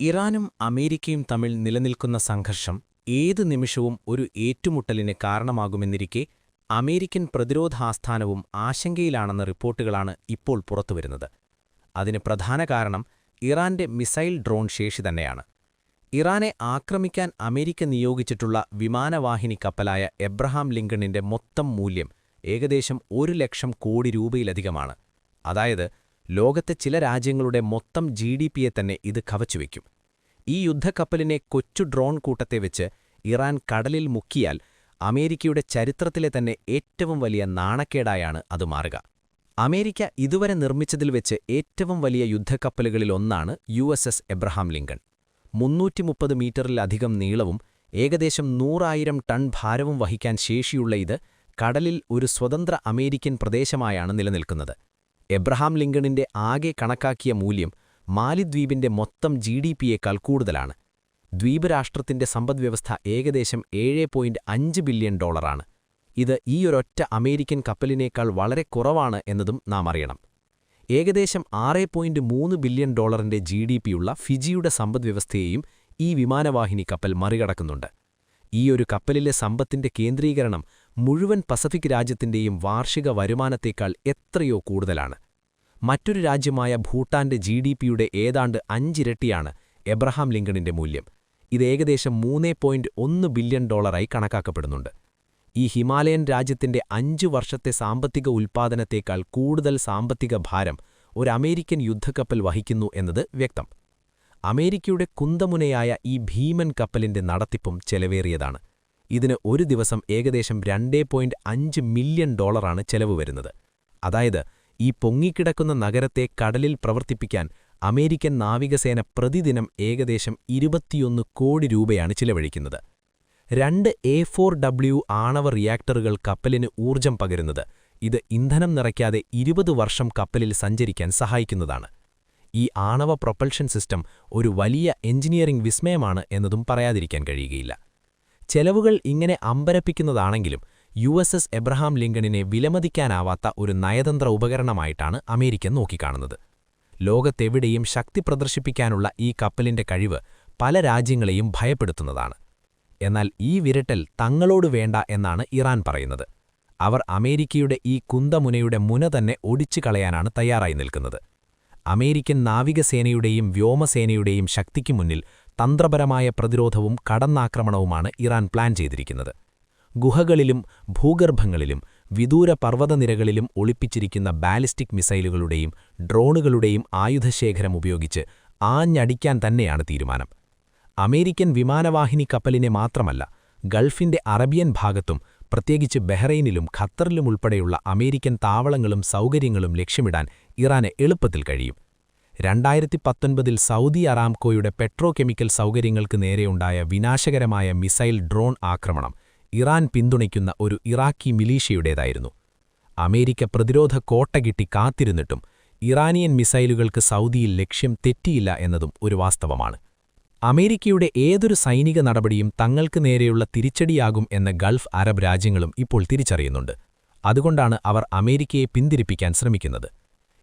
ഇറാനും അമേരിക്കയും തമ്മിൽ നിലനിൽക്കുന്ന സംഘർഷം ഏതു നിമിഷവും ഒരു ഏറ്റുമുട്ടലിന് കാരണമാകുമെന്നിരിക്കെ അമേരിക്കൻ പ്രതിരോധാസ്ഥാനവും ആശങ്കയിലാണെന്ന റിപ്പോർട്ടുകളാണ് ഇപ്പോൾ പുറത്തുവരുന്നത്. അതിന് പ്രധാന കാരണം ഇറാന്റെ മിസൈൽ ഡ്രോൺ ശേഷി തന്നെയാണ്. ഇറാനെ ആക്രമിക്കാൻ അമേരിക്ക നിയോഗിച്ചിട്ടുള്ള വിമാനവാഹിനി കപ്പലായ എബ്രഹാം ലിങ്കണിന്റെ മൊത്തം മൂല്യം ഏകദേശം ഒരു ലക്ഷം കോടി രൂപയിലധികമാണ്. അതായത് ലോകത്തെ ചില രാജ്യങ്ങളുടെ മൊത്തം ജി തന്നെ ഇത് കവച്ചുവെക്കും. ഈ യുദ്ധക്കപ്പലിനെ കൊച്ചു ഡ്രോൺ കൂട്ടത്തെ വെച്ച് ഇറാൻ കടലിൽ മുക്കിയാൽ അമേരിക്കയുടെ ചരിത്രത്തിലെ തന്നെ ഏറ്റവും വലിയ നാണക്കേടായാണ് അത് മാറുക. അമേരിക്ക ഇതുവരെ നിർമ്മിച്ചതിൽ വെച്ച് ഏറ്റവും വലിയ യുദ്ധക്കപ്പലുകളിലൊന്നാണ് U S S Abraham Lincoln. മുന്നൂറ്റി മുപ്പത് മീറ്ററിലധികം നീളവും ഏകദേശം നൂറായിരം ടൺ ഭാരവും വഹിക്കാൻ ശേഷിയുള്ള ഇത് കടലിൽ ഒരു സ്വതന്ത്ര അമേരിക്കൻ പ്രദേശമായാണ് നിലനിൽക്കുന്നത്. എബ്രഹാം ലിങ്കണിന്റെ ആകെ കണക്കാക്കിയ മൂല്യം മാലിദ്വീപിന്റെ മൊത്തം ജി ഡി പിയേക്കാൾ കൂടുതലാണ്. ദ്വീപ് രാഷ്ട്രത്തിന്റെ സമ്പദ്വ്യവസ്ഥ ഏകദേശം ഏഴ് പോയിന്റ് അഞ്ച് ബില്യൺ ഡോളറാണ്. ഇത് ഈയൊരൊറ്റ അമേരിക്കൻ കപ്പലിനേക്കാൾ വളരെ കുറവാണ് എന്നതും നാം അറിയണം. ഏകദേശം ആറ് പോയിന്റ് മൂന്ന് ബില്യൺ ഡോളറിന്റെ ജി ഡി പിയുള്ള ഫിജിയുടെ സമ്പദ്വ്യവസ്ഥയെയും ഈ വിമാനവാഹിനി കപ്പൽ മറികടക്കുന്നുണ്ട്. ഈയൊരു കപ്പലിലെ സമ്പത്തിന്റെ കേന്ദ്രീകരണം മുഴുവൻ പസഫിക് രാജ്യത്തിന്റെയും വാർഷിക വരുമാനത്തേക്കാൾ എത്രയോ കൂടുതലാണ്. മറ്റൊരു രാജ്യമായ ഭൂട്ടാന്റെ ജി ഡി പിയുടെ ഏതാണ്ട് അഞ്ചിരട്ടിയാണ് എബ്രഹാം ലിങ്കണിന്റെ മൂല്യം. ഇത് ഏകദേശം മൂന്നേ പോയിന്റ് ഒന്ന് ബില്യൺ ഡോളറായി കണക്കാക്കപ്പെടുന്നുണ്ട്. ഈ ഹിമാലയൻ രാജ്യത്തിന്റെ അഞ്ചു വർഷത്തെ സാമ്പത്തിക ഉൽപ്പാദനത്തേക്കാൾ കൂടുതൽ സാമ്പത്തിക ഭാരം ഒരു അമേരിക്കൻ യുദ്ധക്കപ്പൽ വഹിക്കുന്നു എന്നത് വ്യക്തം. അമേരിക്കയുടെ കുന്തമുനയായ ഈ ഭീമൻ കപ്പലിന്റെ നടത്തിപ്പും ചെലവേറിയതാണ്. ഇതിന് ഒരു ദിവസം ഏകദേശം രണ്ടേ പോയിന്റ് അഞ്ച് മില്യൺ ഡോളറാണ് ചെലവ് വരുന്നത്. അതായത് ഈ പൊങ്ങിക്കിടക്കുന്ന നഗരത്തെ കടലിൽ പ്രവർത്തിപ്പിക്കാൻ അമേരിക്കൻ നാവികസേന പ്രതിദിനം ഏകദേശം ഇരുപത്തിയൊന്ന് കോടി രൂപയാണ് ചിലവഴിക്കുന്നത്. രണ്ട് എ ഫോർ ഡബ്ല്യു ആണവ റിയാക്ടറുകൾ കപ്പലിന് ഊർജം പകരുന്നത്. ഇത് ഇന്ധനം നിറയ്ക്കാതെ ഇരുപത് വർഷം കപ്പലിൽ സഞ്ചരിക്കാൻ സഹായിക്കുന്നതാണ്. ഈ ആണവ പ്രൊപ്പൽഷൻ സിസ്റ്റം ഒരു വലിയ എഞ്ചിനീയറിംഗ് വിസ്മയമാണ് എന്നതും പറയാതിരിക്കാൻ കഴിയുകയില്ല. ചെലവുകൾ ഇങ്ങനെ അമ്പരപ്പിക്കുന്നതാണെങ്കിലും യു എസ് എസ് എബ്രഹാം ലിങ്കണിനെ വിലമതിക്കാനാവാത്ത ഒരു നയതന്ത്ര ഉപകരണമായിട്ടാണ് അമേരിക്ക നോക്കിക്കാണുന്നത്. ലോകത്തെവിടെയും ശക്തി പ്രദർശിപ്പിക്കാനുള്ള ഈ കപ്പലിന്റെ കഴിവ് പല രാജ്യങ്ങളെയും ഭയപ്പെടുത്തുന്നതാണ്. എന്നാൽ ഈ വിരട്ടൽ തങ്ങളോട് വേണ്ട എന്നാണ് ഇറാൻ പറയുന്നത്. അവർ അമേരിക്കയുടെ ഈ കുന്തമുനയുടെ മുന തന്നെ ഒടിച്ചു കളയാനാണ് തയ്യാറായി നിൽക്കുന്നത്. അമേരിക്കൻ നാവികസേനയുടെയും വ്യോമസേനയുടെയും ശക്തിക്കു മുന്നിൽ തന്ത്രപരമായ പ്രതിരോധവും കടന്നാക്രമണവുമാണ് ഇറാൻ പ്ലാൻ ചെയ്തിരിക്കുന്നത്. ഗുഹകളിലും ഭൂഗർഭങ്ങളിലും വിദൂര പർവതനിരകളിലും ഒളിപ്പിച്ചിരിക്കുന്ന ബാലിസ്റ്റിക് മിസൈലുകളുടെയും ഡ്രോണുകളുടെയും ആയുധശേഖരം ഉപയോഗിച്ച് ആഞ്ഞടിക്കാൻ തന്നെയാണ് തീരുമാനം. അമേരിക്കൻ വിമാനവാഹിനി കപ്പലിനെ മാത്രമല്ല ഗൾഫിന്റെ അറബിയൻ ഭാഗത്തും പ്രത്യേകിച്ച് ബഹ്റൈനിലും ഖത്തറിലും ഉൾപ്പെടെയുള്ള അമേരിക്കൻ താവളങ്ങളും സൗകര്യങ്ങളും ലക്ഷ്യമിടാൻ ഇറാന് എളുപ്പത്തിൽ കഴിയും. രണ്ടായിരത്തി പത്തൊൻപതിൽ സൗദി അറാംകോയുടെ പെട്രോകെമിക്കൽ സൗകര്യങ്ങൾക്ക് നേരെയുണ്ടായ വിനാശകരമായ മിസൈൽ ഡ്രോൺ ആക്രമണം ഇറാൻ പിന്തുണയ്ക്കുന്ന ഒരു ഇറാഖി മിലീഷ്യയുടേതായിരുന്നു. അമേരിക്ക പ്രതിരോധ കോട്ട കിട്ടി കാത്തിരുന്നിട്ടും ഇറാനിയൻ മിസൈലുകൾക്ക് സൗദിയിൽ ലക്ഷ്യം തെറ്റിയില്ല എന്നതും ഒരു വാസ്തവമാണ്. അമേരിക്കയുടെ ഏതൊരു സൈനിക നടപടിയും തങ്ങൾക്ക് നേരെയുള്ള തിരിച്ചടിയാകും എന്ന ഗൾഫ് അറബ് രാജ്യങ്ങളും ഇപ്പോൾ തിരിച്ചറിയുന്നുണ്ട്. അതുകൊണ്ടാണ് അവർ അമേരിക്കയെ പിന്തിരിപ്പിക്കാൻ ശ്രമിക്കുന്നത്.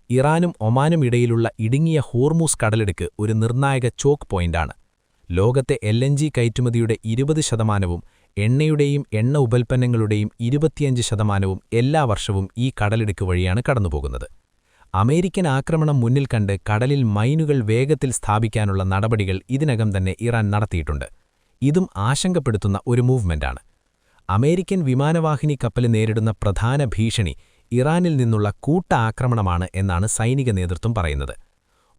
ഇറാനും ഒമാനും ഇടയിലുള്ള ഇടുങ്ങിയ ഹോർമൂസ് കടലെടുക്ക് ഒരു നിർണായക ചോക്ക് പോയിന്റാണ്. ലോകത്തെ എൽ എൻ ജി കയറ്റുമതിയുടെ ഇരുപത് ശതമാനവും എണ്ണയുടെയും എണ്ണ ഉപൽപ്പന്നങ്ങളുടെയും ഇരുപത്തിയഞ്ച് ശതമാനവും എല്ലാ വർഷവും ഈ കടലെടുക്ക് വഴിയാണ് കടന്നുപോകുന്നത്. അമേരിക്കൻ ആക്രമണം മുന്നിൽ കണ്ട് കടലിൽ മൈനുകൾ വേഗത്തിൽ സ്ഥാപിക്കാനുള്ള നടപടികൾ ഇതിനകം തന്നെ ഇറാൻ നടത്തിയിട്ടുണ്ട്. ഇതും ആശങ്കപ്പെടുത്തുന്ന ഒരു മൂവ്മെന്റാണ്. അമേരിക്കൻ വിമാനവാഹിനി കപ്പൽ നേരിടുന്ന പ്രധാന ഭീഷണി ഇറാനിൽ നിന്നുള്ള കൂട്ട ആക്രമണമാണ് എന്നാണ് സൈനിക നേതൃത്വം പറയുന്നത്.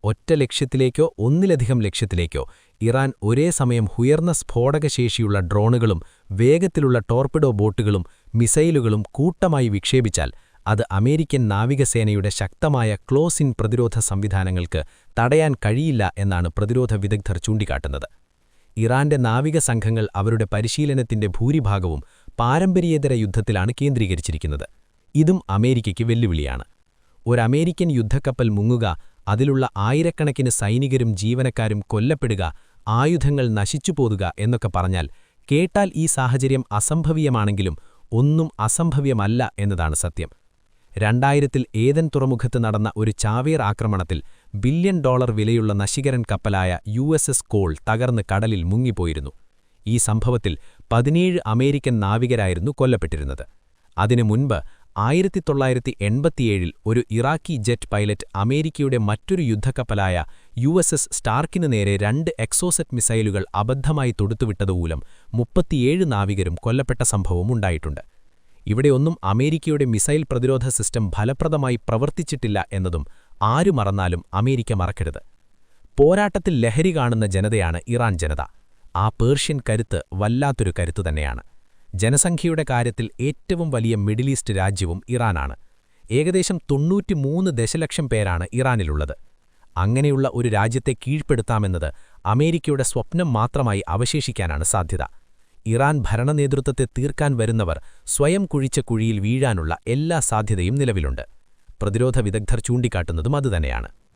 ഒറ്റ ലക്ഷ്യത്തിലേക്കോ ഒന്നിലധികം ലക്ഷ്യത്തിലേക്കോ ഇറാൻ ഒരേ സമയം ഉയർന്ന സ്ഫോടകശേഷിയുള്ള ഡ്രോണുകളും വേഗത്തിലുള്ള ടോർപിഡോ ബോട്ടുകളും മിസൈലുകളും കൂട്ടമായി വിക്ഷേപിച്ചാൽ അത് അമേരിക്കൻ നാവികസേനയുടെ ശക്തമായ ക്ലോസ് ഇൻ പ്രതിരോധ സംവിധാനങ്ങൾക്ക് തടയാൻ കഴിയില്ല എന്നാണ് പ്രതിരോധ വിദഗ്ധർ ചൂണ്ടിക്കാട്ടുന്നത്. ഇറാന്റെ നാവിക സംഘങ്ങൾ അവരുടെ പരിശീലനത്തിന്റെ ഭൂരിഭാഗവും പാരമ്പര്യേതര യുദ്ധത്തിലാണ് കേന്ദ്രീകരിച്ചിരിക്കുന്നത്. ഇതും അമേരിക്കയ്ക്ക് വെല്ലുവിളിയാണ്. ഒരു അമേരിക്കൻ യുദ്ധക്കപ്പൽ മുങ്ങുക അതിലുള്ള ആയിരക്കണക്കിന് സൈനികരും ജീവനക്കാരും കൊല്ലപ്പെടുക ആയുധങ്ങൾ നശിച്ചുപോതുക എന്നൊക്കെ പറഞ്ഞാൽ കേട്ടാൽ ഈ സാഹചര്യം അസംഭവ്യമാണെങ്കിലും ഒന്നും അസംഭവ്യമല്ല എന്നതാണ് സത്യം. രണ്ടായിരത്തിൽ ഏതൻ തുറമുഖത്ത് നടന്ന ഒരു ചാവേർ ആക്രമണത്തിൽ ബില്യൺ ഡോളർ വിലയുള്ള നശികരൻ കപ്പലായ യു എസ് എസ് കോൾ തകർന്ന് കടലിൽ മുങ്ങിപ്പോയിരുന്നു. ഈ സംഭവത്തിൽ പതിനേഴ് അമേരിക്കൻ നാവികരായിരുന്നു കൊല്ലപ്പെട്ടിരുന്നത്. അതിനു മുൻപ് ആയിരത്തി തൊള്ളായിരത്തി എൺപത്തിയേഴിൽ ഒരു ഇറാഖി ജെറ്റ് പൈലറ്റ് അമേരിക്കയുടെ മറ്റൊരു യുദ്ധക്കപ്പലായ യു എസ് എസ് സ്റ്റാർക്കിനു നേരെ രണ്ട് എക്സോസെറ്റ് മിസൈലുകൾ അബദ്ധമായി തൊടുത്തുവിട്ടതുമൂലം മുപ്പത്തിയേഴ് നാവികരും കൊല്ലപ്പെട്ട സംഭവം ഉണ്ടായിട്ടുണ്ട്. ഇവിടെയൊന്നും അമേരിക്കയുടെ മിസൈൽ പ്രതിരോധ സിസ്റ്റം ഫലപ്രദമായി പ്രവർത്തിച്ചിട്ടില്ല എന്നതും ആരു മറന്നാലും അമേരിക്ക മറക്കരുത്. പോരാട്ടത്തിൽ ലഹരി കാണുന്ന ജനതയാണ് ഇറാൻ ജനത. ആ പേർഷ്യൻ കരുത്ത് വല്ലാത്തൊരു കരുത്തു തന്നെയാണ്. ജനസംഖ്യയുടെ കാര്യത്തിൽ ഏറ്റവും വലിയ മിഡിൽ ഈസ്റ്റ് രാജ്യവും ഇറാനാണ്. ഏകദേശം തൊണ്ണൂറ്റിമൂന്ന് ദശലക്ഷം പേരാണ് ഇറാനിലുള്ളത്. അങ്ങനെയുള്ള ഒരു രാജ്യത്തെ കീഴ്പ്പെടുത്താമെന്നത് അമേരിക്കയുടെ സ്വപ്നം മാത്രമായി അവശേഷിക്കാനാണ് സാധ്യത. ഇറാൻ ഭരണനേതൃത്വത്തെ തീർക്കാൻ വരുന്നവർ സ്വയം കുഴിച്ച കുഴിയിൽ വീഴാനുള്ള എല്ലാ സാധ്യതയും നിലവിലുണ്ട്. പ്രതിരോധ വിദഗ്ധർ ചൂണ്ടിക്കാട്ടുന്നതും അതുതന്നെയാണ്.